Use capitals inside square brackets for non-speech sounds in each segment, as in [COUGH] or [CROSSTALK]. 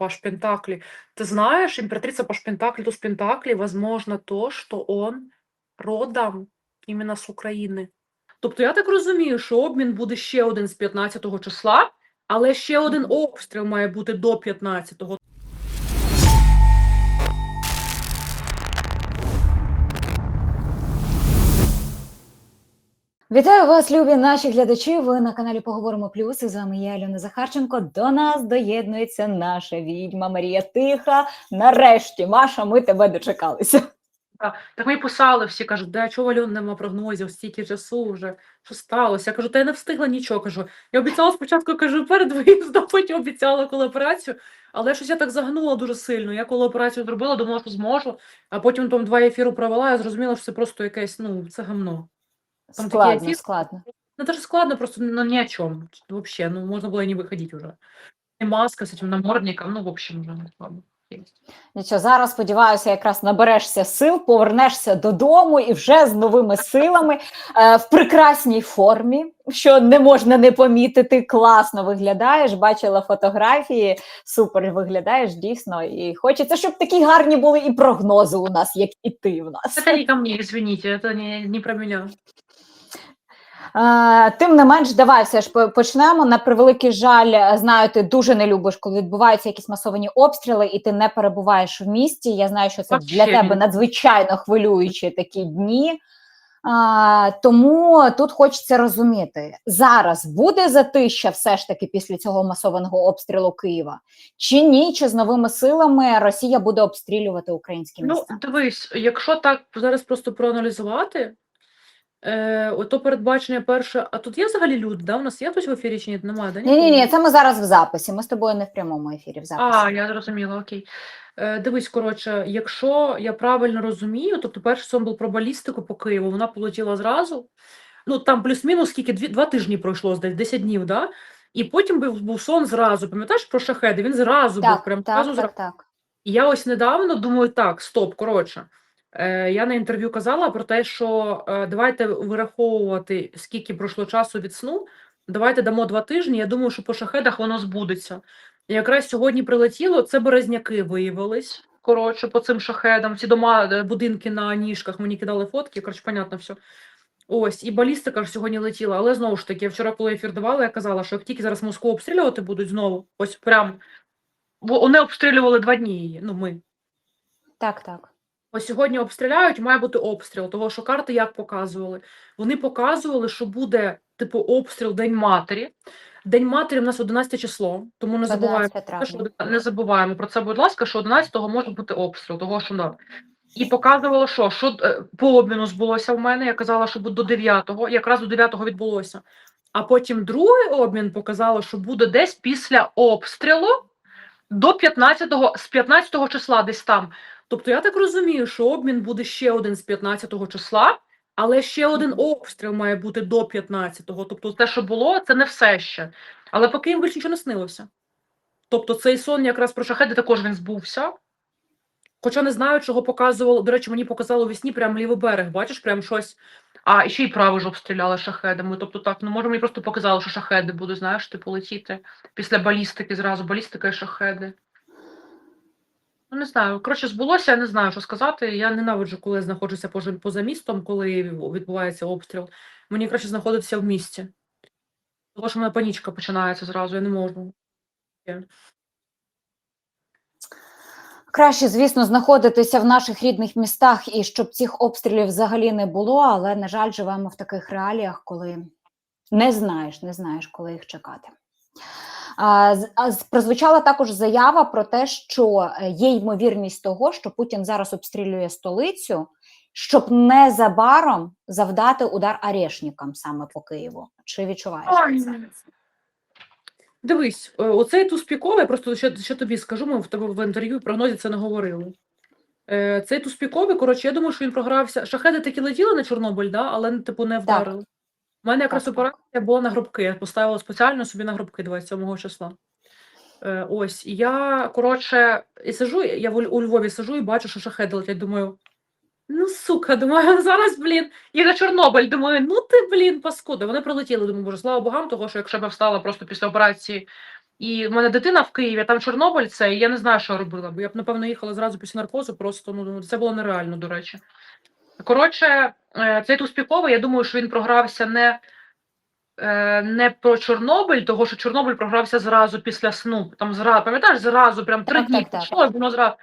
Паш Пентакли. Ты знаешь, императрица Паш Пентакли, туз Пентакли, возможно, то, що он родом именно з України. Тобто я так розумію, що обмін буде ще один з 15 числа, але ще один обстріл має бути до 15-го. Вітаю вас, любі наші глядачі. Ви на каналі Поговоримо Плюс. І з вами я, Альона Захарченко. До нас доєднується наша відьма Марія Тиха. Нарешті, Маша, ми тебе дочекалися. Так, так мені писали всі, кажуть, да, чого Альон нема прогнозів, стільки часу вже, що сталося? Я кажу, та я не встигла нічого, кажу. Я обіцяла спочатку, кажу, перед виїздом, [LAUGHS] потім обіцяла коли операцію, але щось я так загнула дуже сильно. Я коли операцію зробила, думала, що зможу, а потім там два ефіру провела, я зрозуміла, що це просто якесь, ну, це гамно. Там такі Складно, ефіри. складно. Ну, даже складно, просто ну, ни о чем. Вообще, ну, можно было и не выходить уже. И маска с этим намордником, ну, в общем, уже ладно. есть. Нічого, зараз сподіваюся, якраз наберешся сил, повернешся додому і вже з новими силами е, в прекрасній формі, що не можна не помітити. Класно виглядаєш. Бачила фотографії, супер виглядаєш дійсно. І хочеться, щоб такі гарні були і прогнози у нас, як і ти в нас. Это не ко мне, извините, это не, не про меня. Е, Тим не менш, давай все ж по- почнемо. На превеликий жаль, е, знаю, ти дуже не любиш, коли відбуваються якісь масовані обстріли, і ти не перебуваєш в місті. Я знаю, що це Вообще для тебе надзвичайно хвилюючі такі дні. А, тому тут хочеться розуміти, зараз буде затища все ж таки після цього масованого обстрілу Києва, чи ні, чи з новими силами Росія буде обстрілювати українські міста? Ну, дивись, якщо так зараз просто проаналізувати, е, ото передбачення перше, а тут є взагалі люди, да? У нас є хтось в ефірі чи ні? Немає, да? Ні, ні, ні, це ми зараз в записі. Ми з тобою не в прямому ефірі. В записі. А, я зрозуміла, окей. Е, дивись, коротше, якщо я правильно розумію, тобто перший сон був про балістику по Києву, вона полетіла зразу. Ну, там плюс-мінус скільки, дві, два тижні пройшло, десь 10 днів, да? І потім був, був сон зразу. Пам'ятаєш про шахеди? Він зразу був, Так, прям так, зразу, так, так. І я ось недавно думаю, так, стоп, коротше. Е, я на інтерв'ю казала про те, що е, давайте вираховувати, скільки пройшло часу від сну. Давайте дамо два тижні. Я думаю, що по шахедах воно збудеться. Якраз сьогодні прилетіло, це березняки виявились. Коротше, по цим шахедам, ці дома, е, будинки на ніжках, мені кидали фотки, коротше, понятно все. Ось, і балістика ж сьогодні летіла, але знову ж таки, я вчора, коли ефір давала, я казала, що як тільки зараз Москву обстрілювати будуть знову, ось прям, бо вони обстрілювали два дні її, ну ми. Так, так. Ось сьогодні обстріляють, має бути обстріл, того що карти як показували. Вони показували, що буде типу обстріл День матері. День матері в нас 11 число, тому не забуваємо 11 про те, що не забуваємо про це, будь ласка, що 11-го може бути обстріл, того що да. І показувало, що, що е, по обміну збулося в мене. Я казала, що буде до 9-го, якраз до 9-го відбулося. А потім другий обмін показало, що буде десь після обстрілу до 15-го, з 15-го числа десь там. Тобто я так розумію, що обмін буде ще один з 15-го числа, але ще один обстріл має бути до 15-го. Тобто те, що було, це не все ще. Але поки їм більше нічого не снилося. Тобто цей сон якраз про шахеди також він збувся. Хоча не знаю, чого показувало. До речі, мені показало у вісні прям лівий берег, бачиш, прям щось. А, ще й правий ж обстріляли шахедами. Тобто так, ну може мені просто показало, що шахеди будуть, знаєш, типу летіти після балістики зразу, балістика і шахеди. Ну, не знаю. Коротше, збулося, я не знаю, що сказати. Я ненавиджу, коли я знаходжуся поза, поза містом, коли відбувається обстріл. Мені краще знаходитися в місті. Тому що в мене панічка починається зразу, я не можу. Краще, звісно, знаходитися в наших рідних містах і щоб цих обстрілів взагалі не було, але, на жаль, живемо в таких реаліях, коли не знаєш, не знаєш, коли їх чекати. Прозвучала також заява про те, що е, є ймовірність того, що Путін зараз обстрілює столицю, щоб незабаром завдати удар арешникам саме по Києву. Чи відчуваєш це? Дивись, е, оцей туспіковий, просто ще, ще тобі скажу, ми в тебе в інтерв'ю прогнозі це не говорили. Е, Цей туспіковий, коротше, я думаю, що він програвся. Шахеди таки летіли на Чорнобиль, да, але типу не вдарили. У мене якраз Так, так. операція була на гробки. Я поставила спеціально собі на гробки 27 числа. Е, ось, і я, коротше, і сижу, я в у Львові сижу і бачу, що шахеди летять. Думаю, ну сука, думаю, [LAUGHS] зараз, блін, і на Чорнобиль. Думаю, ну ти, блін, паскуда. Вони прилетіли. Думаю, боже, слава богам, того, що якщо б я встала просто після операції І в мене дитина в Києві, а там Чорнобиль це, і я не знаю, що я робила, бо я б, напевно, їхала зразу після наркозу, просто ну, це було нереально, до речі. Коротше, е, цей туспіковий, я думаю, що він програвся не, е, не про Чорнобиль, того що Чорнобиль програвся зразу після сну. Там зразу, пам'ятаєш, зразу, прям три дні пішло, і воно зразу.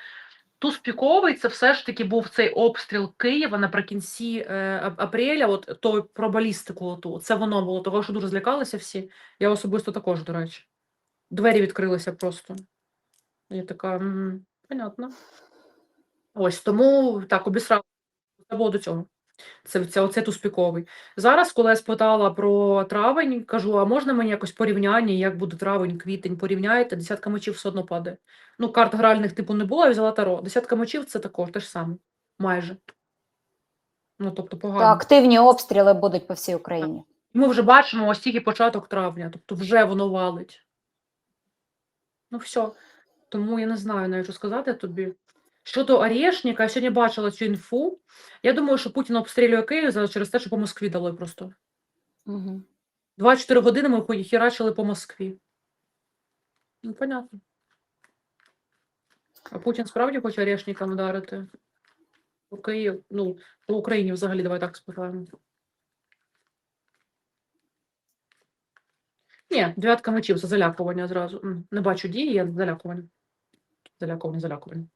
Туспіковий це все ж таки був цей обстріл Києва наприкінці е, апреля, от той про балістику. Оту. Це воно було, того, що дуже злякалися всі. Я особисто також, до речі. Двері відкрилися просто. Я така, «М, понятно. Ось тому так, обісрала. Це було до цього. Це, це оце туспіковий. Зараз, коли я спитала про травень, кажу: а можна мені якось порівняння, як буде травень, квітень, порівняєте, десятка мечів все одно падає. Ну, карт гральних типу не було, я взяла таро. Десятка мечів це також те ж саме. Майже. Ну, тобто погано. То активні обстріли будуть по всій Україні. Ми вже бачимо ось тільки початок травня, тобто вже воно валить. Ну, все. Тому я не знаю навіть, що сказати тобі. Щодо Орешника, я сьогодні бачила цю інфу. Я думаю, що Путін обстрілює Київ зараз через те, що по Москві дали просто. Угу. 24 години ми херачили по Москві. Ну, понятно. А Путін справді хоче Орешникам ударити? По Київ, ну, по Україні взагалі, давай так спитаємо. Ні, дев'ятка мечів, це залякування зразу. Не бачу дії, я залякування. Залякування, залякування.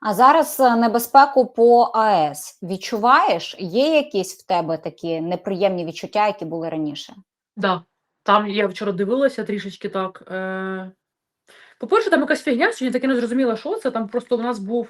А зараз е, небезпеку по АЕС відчуваєш? Є якісь в тебе такі неприємні відчуття, які були раніше? Да. Там я вчора дивилася трішечки так. Е... По-перше, там якась фігня, сьогодні таки не зрозуміла, що це. Там просто у нас був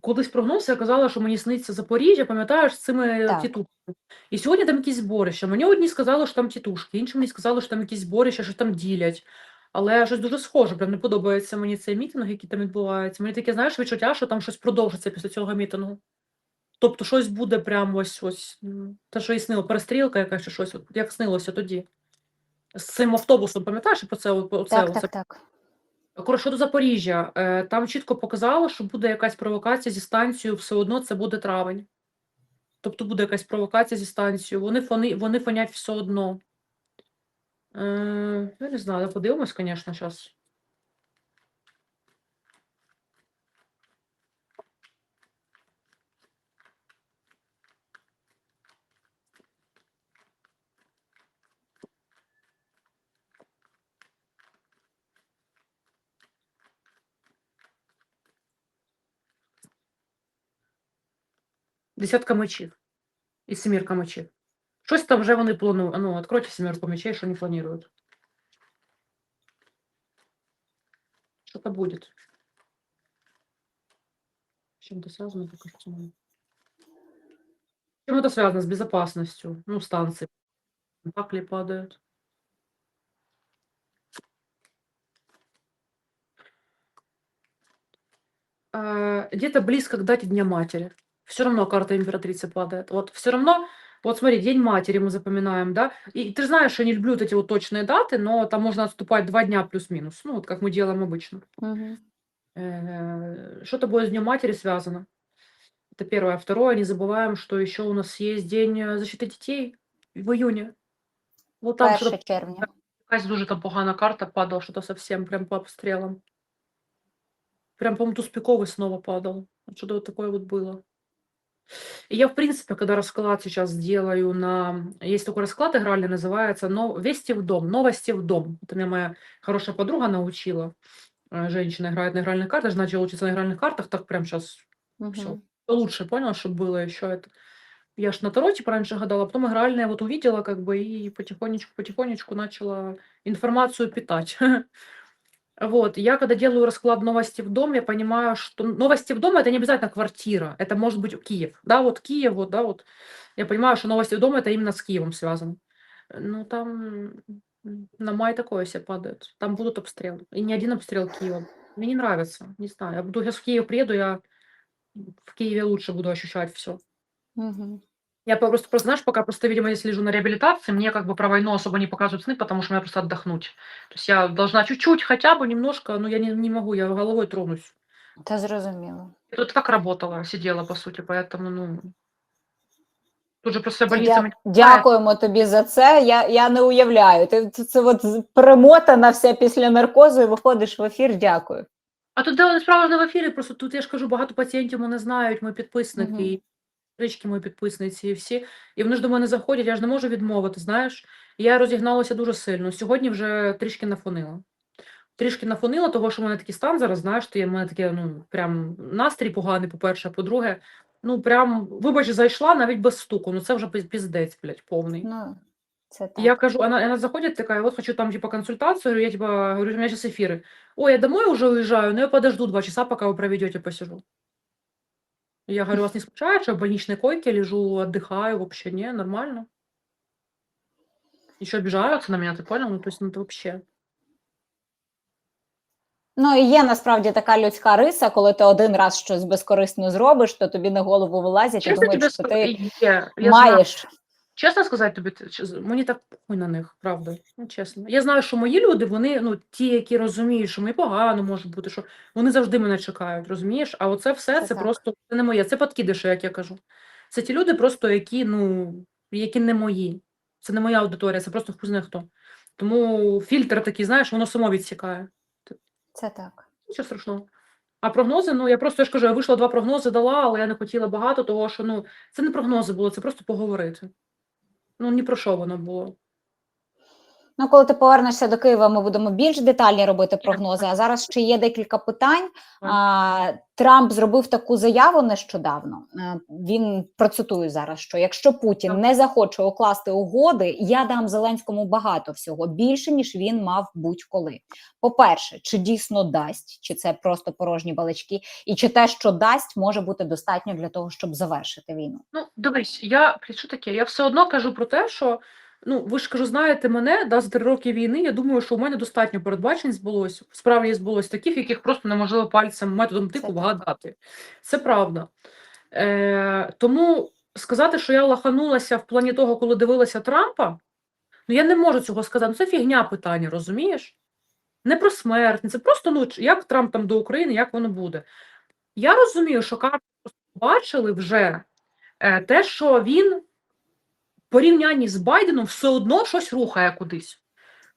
колись прогноз, я казала, що мені сниться Запоріжжя, пам'ятаєш, з цими Так. тітушками. І сьогодні там якісь зборища. Мені одні сказали, що там тітушки, інші мені сказали, що там якісь зборища, що там ділять. Але щось дуже схоже, прям не подобається мені цей мітинг, який там відбувається. Мені таке, знаєш, відчуття, що там щось продовжиться після цього мітингу. Тобто щось буде прям ось ось. Те, що і снило, перестрілка якась чи щось, от як снилося тоді. З цим автобусом, пам'ятаєш, про це, оце, Так, оце так, так. Коротше, щодо Запоріжжя, е, там чітко показало, що буде якась провокація зі станцією, все одно це буде травень. Тобто буде якась провокація зі станцією. Вони, фони, вони фонять все одно. Е, я не знаю, подивимось, звісно, зараз. Десятка мечів і семірка мечів. Щось там вже вони планують. Ну, відкройте семірку мечей, що вони планують. Что-то будет. С чем это связано, пока что не чем это связано? С безопасностью. Ну, станции. Так ли падают? А, Где-то близко к дате Дня Матери. Все равно карта императрицы падает. Вот все равно, вот смотри, День Матери мы запоминаем, да? И ты же знаешь, я не люблю вот эти вот точные даты, но там можно отступать два дня плюс-минус. Ну, вот как мы делаем обычно. Угу. Э, Что-то будет с Днем Матери связано. Это первое. Второе, не забываем, что еще у нас есть День э, защиты детей в июне. Вот там 1 что-то червня. якась дуже там погана карта падала, что-то совсем прям по обстрелам. Прям, по-моему, туспиковый снова падал. Что-то вот такое вот было. И я, в принципе, когда расклад сейчас делаю на... Есть такой расклад игральный, называется но... «Вести в дом», «Новости в дом». Это меня моя хорошая подруга научила. Э, Женщина играет на игральных картах, же начала учиться на игральных картах, так прям сейчас Всё. Угу. лучше поняла, что было еще это. Я ж на таро типа раньше гадала, потом игральные вот увидела как бы и потихонечку-потихонечку начала информацию питать. [LAUGHS] Вот, я когда делаю расклад новости в дом, я понимаю, что новости в дом это не обязательно квартира, это может быть Киев, да, вот Киев, вот, да, вот. Я понимаю, что новости в дом это именно с Киевом связано. Ну, там на май такое себе падает. Там будут обстрелы. И не один обстрел Киева. Мне не нравится, не знаю. Я буду, сейчас в Киев приеду, я в Киеве лучше буду ощущать все. Угу. Я просто, просто, знаешь, пока просто, видимо, я слежу на реабилитации, мне как бы про войну особо не показывают сны, потому что мне просто отдохнуть. То есть я должна чуть-чуть, хотя бы немножко, но я не, не могу, я головой тронусь. Та зрозуміло. Я тут так работала, сидела, по сути, поэтому, ну... Тут же про себе Дя- больниця мені Дякуємо тобі за це. Я, я не уявляю. Ти це, це от з- перемотана вся після наркозу і виходиш в ефір. Дякую. А тут де справа ж не в ефірі, просто тут я ж кажу, багато пацієнтів мене знають, мої підписники, Мгм. і сестрички мої підписниці, і всі. І вони ж до мене заходять, я ж не можу відмовити, знаєш. Я розігналася дуже сильно. Сьогодні вже трішки нафонила. Трішки нафонила, того, що в мене такий стан зараз, знаєш, то є в мене таке, ну, прям настрій поганий, по-перше, а по-друге, ну, прям, вибач, зайшла навіть без стуку, ну це вже пиз- піздець, блядь, повний. Ну, це так. Я кажу, она, она заходит такая, вот хочу там типа консультацию, я типа говорю, у меня сейчас эфиры. Ой, я домой уже уезжаю, но я подожду два часа, пока вы проведете, посижу. Я говорю, вас не смущает, что я в больничной койке лежу, отдыхаю, вообще не, нормально. Еще обижаются на меня, ты понял? Ну, то есть, ну, это вообще. Ну і є насправді така людська риса, коли ти один раз щось безкорисно зробиш, то тобі на голову вилазять і Честно тебе думають, що скажу, ти я, я знаю, маєш. чесно сказати тобі, мені так похуй на них, правда. Ну, чесно. Я знаю, що мої люди, вони, ну, ті, які розуміють, що мені погано може бути, що вони завжди мене чекають, розумієш? А оце все Це це просто це не моє, це подкидиші, як я кажу. Це ті люди, просто які, ну, які не мої. Це не моя аудиторія, це просто хуй знає хто. Тому фільтр такий, знаєш, воно само відсікає. Це так. Нічого страшного. А прогнози, ну я просто я ж кажу, я вийшла два прогнози, дала, але я не хотіла багато, того що ну це не прогнози було, це просто поговорити. Ну ні про що воно було. Ну, коли ти повернешся до Києва, ми будемо більш детальні робити прогнози. А зараз ще є декілька питань. А, Трамп зробив таку заяву нещодавно. Він процитую зараз: що якщо Путін не захоче укласти угоди, я дам Зеленському багато всього більше ніж він мав будь-коли. По-перше, чи дійсно дасть, чи це просто порожні балачки, і чи те, що дасть, може бути достатньо для того, щоб завершити війну. Ну, дивись, я що таке? Я все одно кажу про те, що ну ви ж кажу, знаєте мене, да, за три роки війни. Я думаю, що у мене достатньо передбачень збулось. Справді збулось таких, яких просто неможливо пальцем методом тику вгадати. Це правда. Е, тому сказати, що я лаханулася в плані того, коли дивилася Трампа, ну я не можу цього сказати. Ну, це фігня питання, розумієш? Не про смерть, це просто ну, як Трамп там до України, як воно буде. Я розумію, що карти бачили вже е, те, що він порівнянні з Байденом все одно щось рухає кудись.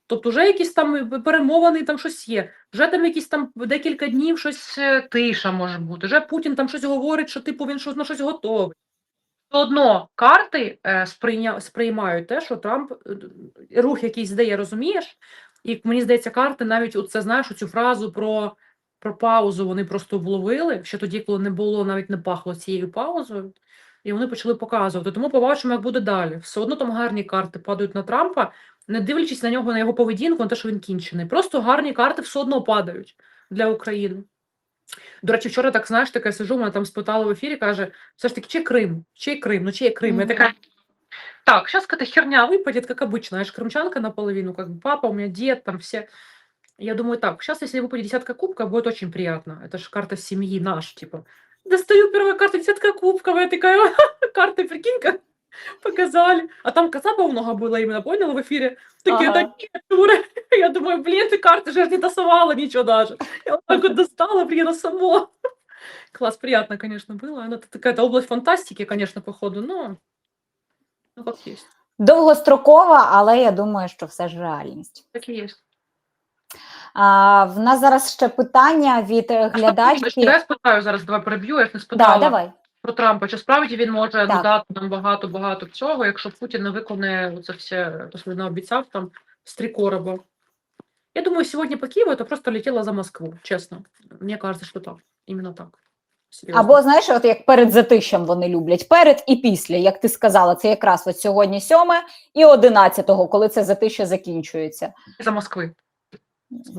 Тобто, вже якісь там перемовини, там щось є, вже там якісь там декілька днів щось е, тиша може бути. Вже Путін там щось говорить, що типу він щось на щось готовий. Все одно карти е, сприйня... сприймають те, що Трамп е, рух якийсь здає, розумієш? І мені здається, карти навіть оце знаєш цю фразу про, про паузу вони просто вловили, ще тоді, коли не було, навіть не пахло цією паузою, і вони почали показувати. Тому побачимо, як буде далі. Все одно там гарні карти падають на Трампа, не дивлячись на нього, на його поведінку, на те, що він кінчений. Просто гарні карти все одно падають для України. До речі, вчора так знаєш, таке сижу, мене там спитали в ефірі, каже, все ж таки, чий Крим? Чий Крим? Ну чий Крим? Я Мгм. така, так, сейчас какая-то херня выпадет, как обычно. Я же крымчанка наполовину, как бы папа, у меня дед, там все. Я думаю, так, сейчас, если выпадет десятка кубка, будет очень приятно. Это же карта семьи наш, типа. Достаю первую карту, десятка кубков, я такая, карты, прикинь-ка, показали. А там кацапа много было именно, поняла, в эфире. Такие, Ага. да нет, дура. [LAUGHS] Я думаю, блин, ты карты же я ж не тасовала ничего даже. Я вот так вот достала, блин, а само. Класс, приятно, конечно, было. Ну, Это такая-то область фантастики, конечно, походу, но ну, как есть. Довгострокова, але я думаю, що все ж реальність. Так и есть. А, в нас зараз ще питання від е, глядачки. Я спитаю зараз, давай переб'ю, я не Да, давай. про Трампа. Чи справді він може Так. додати нам багато-багато всього, якщо Путін не виконає це все, те, що він обіцяв там з три короба? Я думаю, сьогодні по Києву это просто летіло за Москву, чесно. Мені кажется, що так. Іменно так. Серйозно. Або знаєш, от як перед затищем вони люблять, перед і після, як ти сказала, це якраз от сьогодні 7 і 11, коли це затища закінчується. за Москви.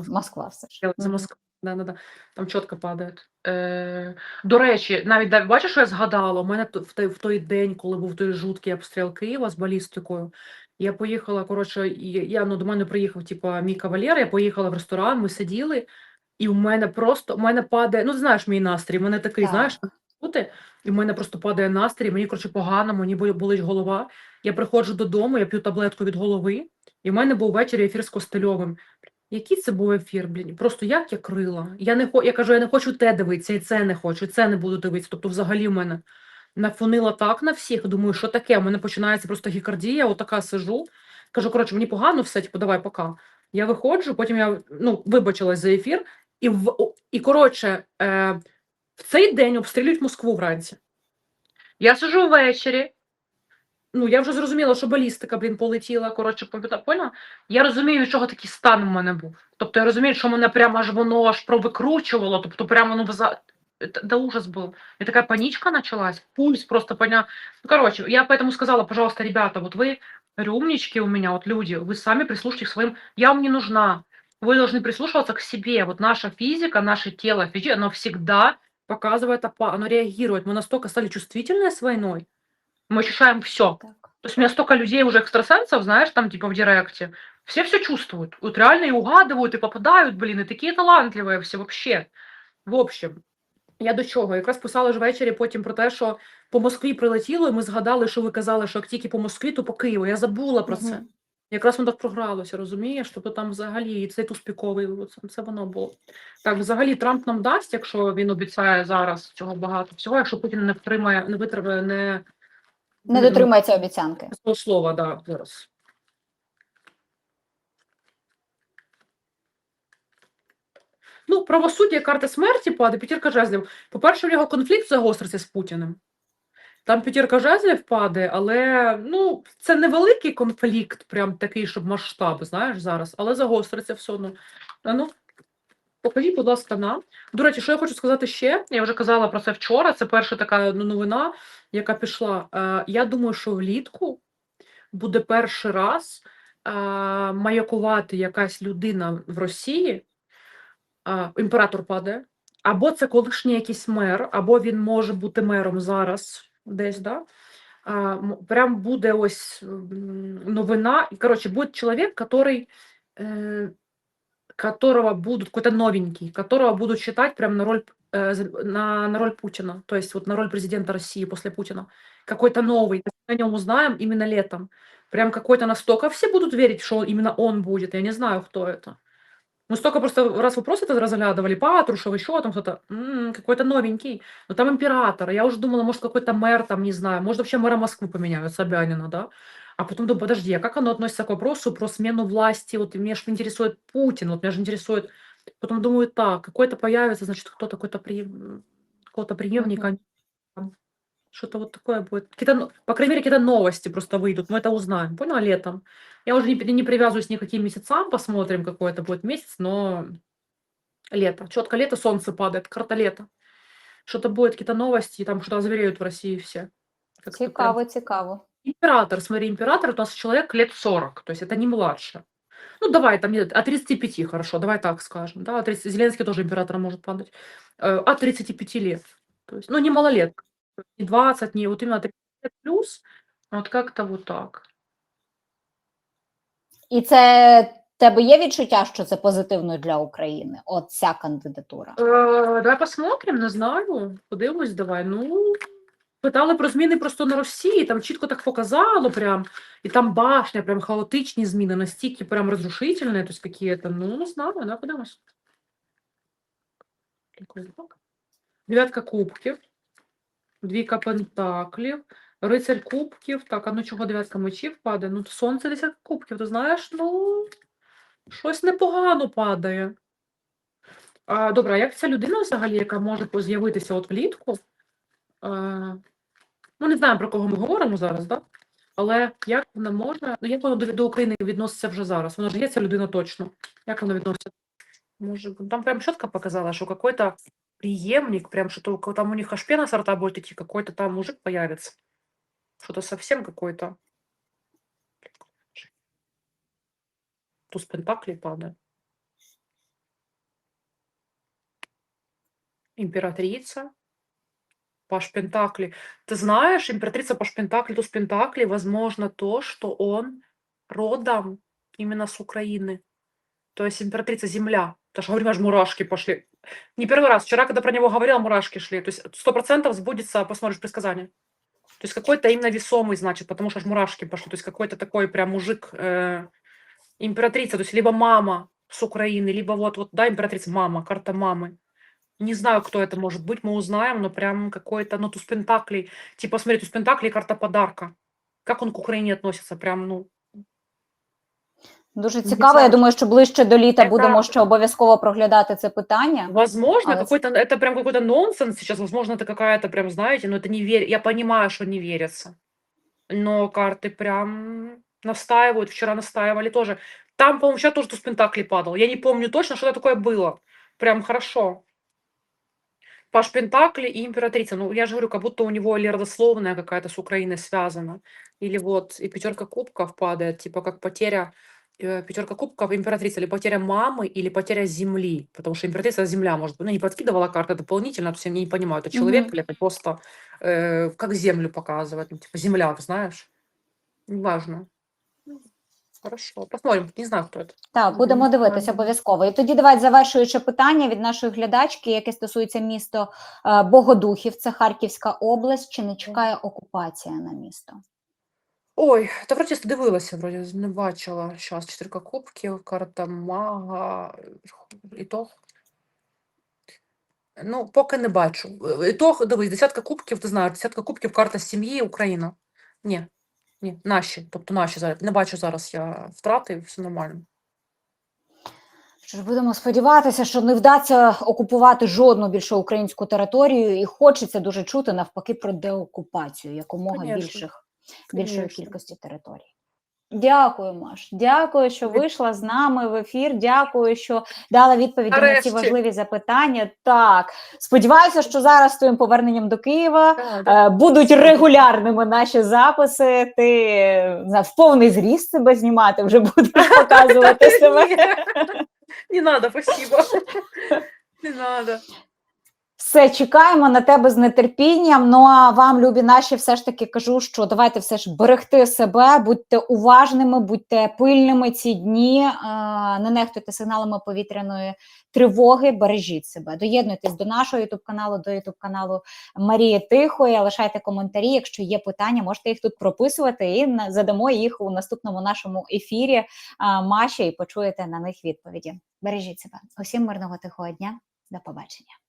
Москва все ж. Мгм. Москву. Да, да, да. Там чітко падає. Е, до речі, навіть да, бачиш, що я згадала? У мене в той, в той день, коли був той жуткий обстріл Києва з балістикою, я поїхала, коротше, я, ну, до мене приїхав, типа, мій кавалер, я поїхала в ресторан, ми сиділи, і у мене просто, у мене падає, ну, знаєш мій настрій, у мене такий, Так. знаєш, бути, і в мене просто падає настрій, мені, коротше, погано, мені болить голова. Я приходжу додому, я п'ю таблетку від голови, і в мене був ввечері ефір з Костельовим. Який це був ефір, блін? Просто як я крила. Я не я кажу, я не хочу те дивитися, і це не хочу, і це не буду дивитися. Тобто, взагалі в мене. нафонила так на всіх. Думаю, що таке? У мене починається просто гікардія, отака сижу. Кажу, коротше, мені погано все, типу, давай, пока. Я виходжу, потім я ну, вибачилась за ефір, і, в, і коротше, е, в цей день обстрілюють Москву вранці. Я сижу ввечері. Ну, я вже зрозуміла, що балістика, блін, полетіла. Коротше, пам'ята- поняла? Я розумію, від чого такий стан у мене був. Тобто я розумію, що мене прямо аж воно аж провикручувало, тобто прямо ну вза... Т- Да ужас был. И такая паничка началась, пульс просто поня... Ну, короче, я поэтому сказала, пожалуйста, ребята, вот вы, говорю, умнички у меня, вот люди, вы сами прислушайтесь к своим... Я вам не нужна. Вы должны прислушиваться к себе. Вот наша физика, наше тело, физи, оно всегда показывает, опа- оно реагирует. Мы настолько стали чувствительны с войной, мы ощущаем все. Так. То есть у меня столько людей уже экстрасенсов, знаешь, там типа в директе. Все все чувствуют. Вот реально и угадывают, и попадают, блин, и такие талантливые все вообще. В общем, я до чого? Якраз писала ж ввечері потім про те, що по Москві прилетіло, і ми згадали, що ви казали, що як тільки по Москві, то по Києву. Я забула про це. Мгм. Якраз воно так програлося, розумієш? Тобто там взагалі і цей туспіковий, це, це воно було. Так, взагалі Трамп нам дасть, якщо він обіцяє зараз цього багато всього, якщо Путін не втримає, не витримає, не не дотримається обіцянки. Свого слова, да, зараз. Ну, правосуддя, карта смерті падає, п'ятірка жезлів. По-перше, в нього конфлікт загостриться з Путіним. Там п'ятірка жезлів падає, але ну, це невеликий конфлікт, прям такий, щоб масштаб, знаєш, зараз, але загостриться все одно. А Ну, покажіть, будь ласка, нам. До речі, що я хочу сказати ще, я вже казала про це вчора, це перша така ну, новина, яка пішла. Е, я думаю, що влітку буде перший раз е, маякувати якась людина в Росії, е, імператор падає, або це колишній якийсь мер, або він може бути мером зараз десь, да? Прям буде ось новина. Будет человек, который, э, которого будут, какой-то новенький, которого будут считать прям на роль, э, на, на роль Путина, то есть вот на роль президента России после Путина. Какой-то новый, мы о нем узнаем именно летом. Прям какой-то настолько, все будут верить, что именно он будет, я не знаю, кто это. Мы столько просто раз вопрос это разглядывали, Патрушев, еще там кто-то, м, какой-то новенький, но там император, я уже думала, может, какой-то мэр там, не знаю, может, вообще мэра Москвы поменяют, Собянина, да? А потом думаю, подожди, а как оно относится к вопросу про смену власти? Вот меня же интересует Путин, вот меня же интересует... Потом думаю, так, какой-то появится, значит, кто-то, какой-то при... какого-то преемника, что-то вот такое будет. Какие-то, по крайней мере, какие-то новости просто выйдут, мы это узнаем, поняла, летом. Я уже не, не привязываюсь ни к каким месяцам, посмотрим, какой это будет месяц, но лето, четко лето, солнце падает, карта лета. Что-то будет, какие-то новости, там что-то озвереют в России все. Прям Цікаво, цікаво. Император, смотри, император у нас человек лет 40, то есть это не младше. Ну, давай, там нет, от 35, хорошо, давай так скажем, да, от 30, Зеленский тоже императором может падать, Э, от 35 лет, то есть, ну, не малолетка, не 20, не, вот именно 30 лет плюс, вот как-то вот так. І це в тебе є відчуття, що це позитивно для України? От ця кандидатура. Е, давай посмотрим, не знаю, подивимось, давай, ну, питали про зміни просто на Росії, там чітко так показало прям, і там башня, прям хаотичні зміни, настільки прям розрушительні, то есть какие-то, ну, не знаю, давай подивимось. Дев'ятка кубків, двійка пентаклів, рицарь кубків, так, а ну чого дев'ятка мечів падає? Ну, сонце десятка кубків, ти знаєш, ну, щось непогано падає. А, добре, а як ця людина взагалі, яка може з'явитися от влітку? Ну, не знаю, про кого ми говоримо зараз, да? але як вона може, ну як вона до, України відноситься вже зараз? Вона ж є ця людина точно. Як вона відноситься? Може, там прям чітко показала, що какой-то преемник, прям что-то там у них аж пена со рта будет идти, какой-то там мужик появится. Что-то совсем какой-то. Туз Пентаклей падает. Императрица. Паш Пентакли. Ты знаешь, императрица Паш Пентакли, туз Пентакли, возможно, то, что он родом именно с Украины. То есть императрица Земля. Потому что, говорю, аж мурашки пошли. Не первый раз. Вчера, когда про него говорила, мурашки шли. То есть сто процентов сбудется, посмотришь предсказание. То есть какой-то именно весомый, значит, потому что аж мурашки пошли. То есть какой-то такой прям мужик, э, императрица, то есть либо мама с Украины, либо вот, вот, да, императрица, мама, карта мамы. Не знаю, кто это может быть, мы узнаем, но прям какой-то, ну, туз пентаклей. Типа, смотри, туз пентаклей, карта подарка. Как он к Украине относится? Прям, ну, Дуже цікаво. Я думаю, що ближче до літа будемо ще обов'язково проглядати це питання. возможно, А, какой-то, это прям какой-то нонсенс сейчас, возможно, это какая-то прям, знаете, ну, это не верь, я понимаю, что не верится. Но карты прям настаивают, вчера настаивали тоже. Там, по-моему, вчера тоже туз пентаклей падал. Я не помню точно, что это такое было. Прям хорошо. Паш Пентакли и императрица. Ну, я же говорю, как будто у него или родословная какая-то с Украиной связана. Или вот и пятерка кубков падает, типа как потеря э, пятерка кубков императрица, или потеря мамы, или потеря земли. Потому что императрица земля может быть. Ну, не подкидывала карты дополнительно, то есть я не понимаю, это человек Мгм. или это просто э, как землю показывает. Ну, типа земля, знаешь. Неважно. Хорошо. Посмотрим. Не знаю, кто это. Так, будемо дивитися обов'язково. І тоді давайте завершуючи питання від нашої глядачки, яке стосується місто е, Богодухів, це Харківська область. Чи не чекає окупація на місто? Ой, та вроді дивилася, вроді не бачила. Щас чотирка кубків, карта мага, ітог. Ну, поки не бачу. Е, Ітог, дивись, десятка кубків, ти знаєш, десятка кубків, карта сім'ї, Україна. Ні, ні, наші, тобто наші зараз. Не бачу зараз я втрати, все нормально. Що ж будемо сподіватися, що не вдасться окупувати жодну більше українську територію, і хочеться дуже чути навпаки про деокупацію якомога Конечно, більших більшої Конечно. кількості територій. Дякую, Маш. Дякую, що вийшла з нами в ефір. Дякую, що дала відповіді на ці важливі запитання. Так, сподіваюся, що зараз з твоїм поверненням до Києва Да, да. е, будуть регулярними наші записи. Ти е, в повний зріст себе знімати вже будеш [LAUGHS] показувати себе. Не надо, спасибо. Не надо. Все, чекаємо на тебе з нетерпінням. Ну а вам, любі наші, все ж таки кажу, що давайте все ж берегти себе, будьте уважними, будьте пильними ці дні, е, не нехтуйте сигналами повітряної тривоги, бережіть себе. Доєднуйтесь до нашого ютуб каналу, до ютуб каналу Марії Тихої. Лишайте коментарі. Якщо є питання, можете їх тут прописувати, і задамо їх у наступному нашому ефірі Маші і почуєте на них відповіді. Бережіть себе. Усім мирного тихого дня. До побачення.